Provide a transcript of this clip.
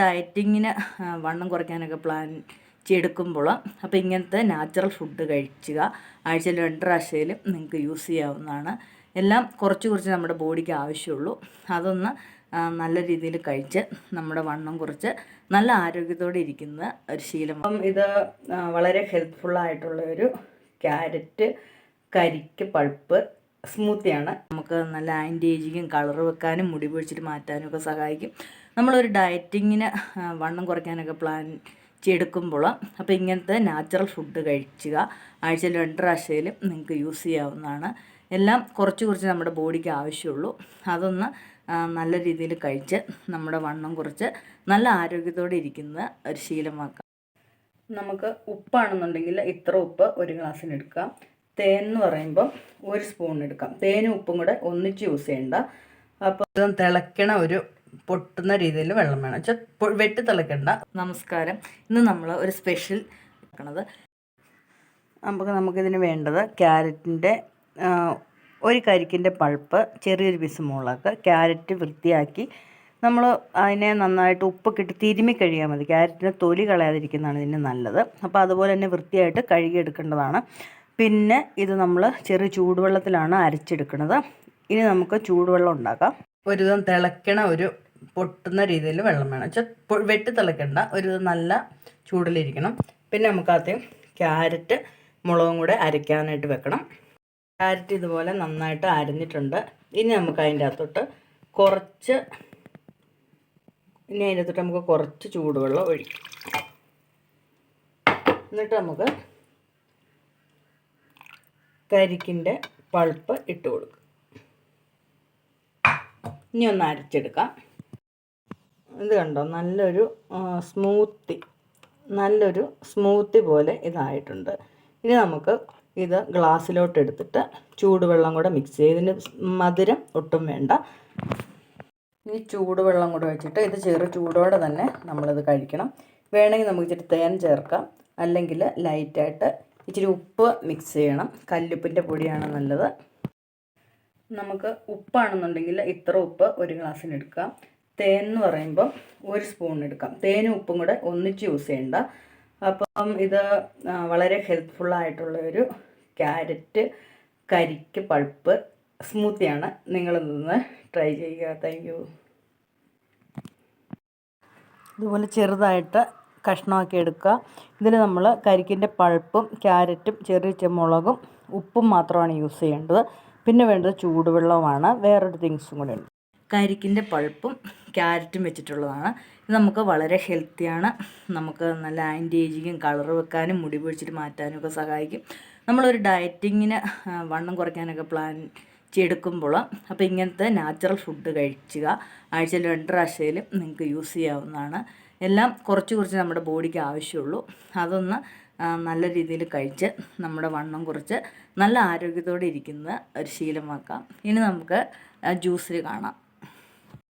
ഡയറ്റിങ്ങിന് വണ്ണം കുറയ്ക്കാനൊക്കെ പ്ലാൻ ചെയ്തെടുക്കുമ്പോൾ അപ്പോൾ ഇങ്ങനത്തെ നാച്ചുറൽ ഫുഡ് കഴിക്കുക ആഴ്ചയിൽ രണ്ട് നിങ്ങൾക്ക് യൂസ് ചെയ്യാവുന്നതാണ്. എല്ലാം കുറച്ച് കുറച്ച് നമ്മുടെ ബോഡിക്ക് ആവശ്യമുള്ളൂ. അതൊന്ന് നല്ല രീതിയിൽ കഴിച്ച് നമ്മുടെ വണ്ണം കുറച്ച് നല്ല ആരോഗ്യത്തോടെ ഇരിക്കുന്ന ഒരു ശീലം. അപ്പം ഇത് വളരെ ഹെൽപ്ഫുള്ളായിട്ടുള്ള ഒരു ക്യാരറ്റ് കരിക്ക് പൾപ്പ് സ്മൂത്തിയാണ്. നമുക്ക് നല്ല ആന്റി ഏജിങ്ങും കളർ വെക്കാനും മുടി പൊഴിച്ചിട്ട് മാറ്റാനും ഒക്കെ സഹായിക്കും. നമ്മളൊരു ഡയറ്റിങ്ങിന് വണ്ണം കുറയ്ക്കാനൊക്കെ പ്ലാൻ ചെയ്തെടുക്കുമ്പോൾ അപ്പോൾ ഇങ്ങനത്തെ നാച്ചുറൽ ഫുഡ് കഴിക്കുക ആഴ്ചയിൽ രണ്ട് നിങ്ങൾക്ക് യൂസ് ചെയ്യാവുന്നതാണ്. എല്ലാം കുറച്ച് കുറച്ച് നമ്മുടെ ബോഡിക്ക് ആവശ്യമുള്ളൂ. അതൊന്ന് നല്ല രീതിയിൽ കഴിച്ച് നമ്മുടെ വണ്ണം കുറച്ച് നല്ല ആരോഗ്യത്തോടെ ഇരിക്കുന്ന ഒരു ശീലമാക്കാം. നമുക്ക് ഉപ്പാണെന്നുണ്ടെങ്കിൽ ഇത്ര ഉപ്പ് ഒരു ഗ്ലാസ്സിന് എടുക്കാം. തേൻ എന്ന് പറയുമ്പോൾ ഒരു സ്പൂൺ എടുക്കാം. തേനും ഉപ്പും കൂടെ ഒന്നിച്ച് യൂസ് ചെയ്യണ്ട. അപ്പോൾ ഇത് തിളയ്ക്കണ ഒരു പൊട്ടുന്ന രീതിയിൽ വെള്ളം വേണം. വെച്ചാൽ വെട്ടി തിളയ്ക്കണ്ട നമസ്കാരം. ഇന്ന് നമ്മൾ ഒരു സ്പെഷ്യൽ വെക്കണത്. നമുക്ക് നമുക്കിതിന് വേണ്ടത് ക്യാരറ്റിന്റെ ഒരു കരിക്കിന്റെ പൾപ്പ് ചെറിയൊരു പീസ് മുളക് ക്യാരറ്റ് വൃത്തിയാക്കി നമ്മൾ അതിനെ നന്നായിട്ട് ഉപ്പൊക്കെ ഇട്ട് തിരുമ്മി കഴിയാൽ മതി. ക്യാരറ്റിന്റെ തൊലി കളയാതിരിക്കുന്നതാണ് ഇതിന് നല്ലത്. അപ്പോൾ അതുപോലെ തന്നെ വൃത്തിയായിട്ട് കഴുകിയെടുക്കേണ്ടതാണ്. പിന്നെ ഇത് നമ്മൾ ചെറിയ ചൂടുവെള്ളത്തിലാണ് അരച്ചെടുക്കുന്നത് ഇനി നമുക്ക് ചൂടുവെള്ളം ഉണ്ടാക്കാം. ഒരു വിധം തിളയ്ക്കണ ഒരു പൊട്ടുന്ന രീതിയിൽ വെള്ളം വേണം. വെച്ചാൽ വെട്ടി തിളയ്ക്കണ്ട ഒരു നല്ല ചൂടിലിരിക്കണം. പിന്നെ നമുക്ക് ആദ്യം ക്യാരറ്റ് മുളകും കൂടെ അരയ്ക്കാനായിട്ട് വെക്കണം. ക്യാരറ്റ് ഇതുപോലെ നന്നായിട്ട് അരഞ്ഞിട്ടുണ്ട്. ഇനി നമുക്ക് അതിന്റെ അകത്തോട്ട് കുറച്ച് ഇനി അതിന്റെ അകത്തോട്ട് നമുക്ക് കുറച്ച് ചൂടുവെള്ളം ഒഴിക്കും. എന്നിട്ട് നമുക്ക് കരിക്കിന്റെ പൾപ്പ് ഇട്ട് കൊടുക്കുക ഇനി ഒന്ന് അരച്ചെടുക്കാം. ഇത് കണ്ടോ? നല്ലൊരു സ്മൂത്തി നല്ലൊരു സ്മൂത്തി പോലെ ഇതായിട്ടുണ്ട്. ഇനി നമുക്ക് ഇത് ഗ്ലാസ്സിലോട്ട് എടുത്തിട്ട് ചൂടുവെള്ളം കൂടെ മിക്സ് ചെയ്ത് ഇതിന് മധുരം ഒട്ടും വേണ്ട. ഇനി ചൂടുവെള്ളം കൂടെ വെച്ചിട്ട് ഇത് ചെറു ചൂടോടെ തന്നെ നമ്മളിത് കഴിക്കണം. വേണമെങ്കിൽ നമുക്ക് ഇച്ചിരി തേൻ ചേർക്കാം. അല്ലെങ്കിൽ ലൈറ്റായിട്ട് ഇച്ചിരി ഉപ്പ് മിക്സ് ചെയ്യണം. കല്ലുപ്പിന്റെ പൊടിയാണ് നല്ലത്. നമുക്ക് ഉപ്പാണെന്നുണ്ടെങ്കിൽ ഇത്ര ഉപ്പ് ഒരു ഗ്ലാസ്സിന് എടുക്കാം. തേൻ എന്ന് പറയുമ്പം ഒരു സ്പൂൺ എടുക്കാം. തേനും ഉപ്പും കൂടെ ഒന്നിച്ച് യൂസ് ചെയ്യണ്ട. അപ്പം ഇത് വളരെ ഹെൽപ്ഫുള്ളായിട്ടുള്ള ഒരു ക്യാരറ്റ് കരിക്ക് പൾപ്പ് സ്മൂത്തിയാണ് നിങ്ങൾ നിങ്ങളിന്ന് ട്രൈ ചെയ്യുക. താങ്ക് യു ഇതുപോലെ ചെറുതായിട്ട് കഷ്ണമാക്കി എടുക്കുക. ഇതിൽ നമ്മൾ കരിക്കിന്റെ പൾപ്പും ക്യാരറ്റും ചെറിയ ചെമുളകും ഉപ്പും മാത്രമാണ് യൂസ് ചെയ്യേണ്ടത്. പിന്നെ വേണ്ടത് ചൂടുവെള്ളവുമാണ്. വേറൊരു തിങ്സും കൂടെ ഉണ്ട്. കരിക്കിന്റെ പൾപ്പും ക്യാരറ്റും വെച്ചിട്ടുള്ളതാണ്. ഇത് നമുക്ക് വളരെ ഹെൽത്തിയാണ് നമുക്ക് നല്ല ആന്റി ഏജിങ്ങും കളർ വെക്കാനും മുടി പൊഴിച്ചിട്ട് മാറ്റാനും ഒക്കെ സഹായിക്കും. നമ്മളൊരു ഡയറ്റിങ്ങിന് വണ്ണം കുറയ്ക്കാനൊക്കെ പ്ലാൻ ചെയ്തെടുക്കുമ്പോൾ അപ്പോൾ ഇങ്ങനത്തെ നാച്ചുറൽ ഫുഡ് കഴിക്കുക ആഴ്ചയിൽ രണ്ട് നിങ്ങൾക്ക് യൂസ് ചെയ്യാവുന്നതാണ്. എല്ലാം കുറച്ച് കുറച്ച് നമ്മുടെ ബോഡിക്ക് ആവശ്യമുള്ളൂ. അതൊന്ന് നല്ല രീതിയിൽ കഴിച്ച് നമ്മുടെ വണ്ണം കുറച്ച് നല്ല ആരോഗ്യത്തോടെ ഇരിക്കുന്ന ഒരു ശീലമാക്കാം. ഇനി നമുക്ക് ജ്യൂസിൽ കാണാം.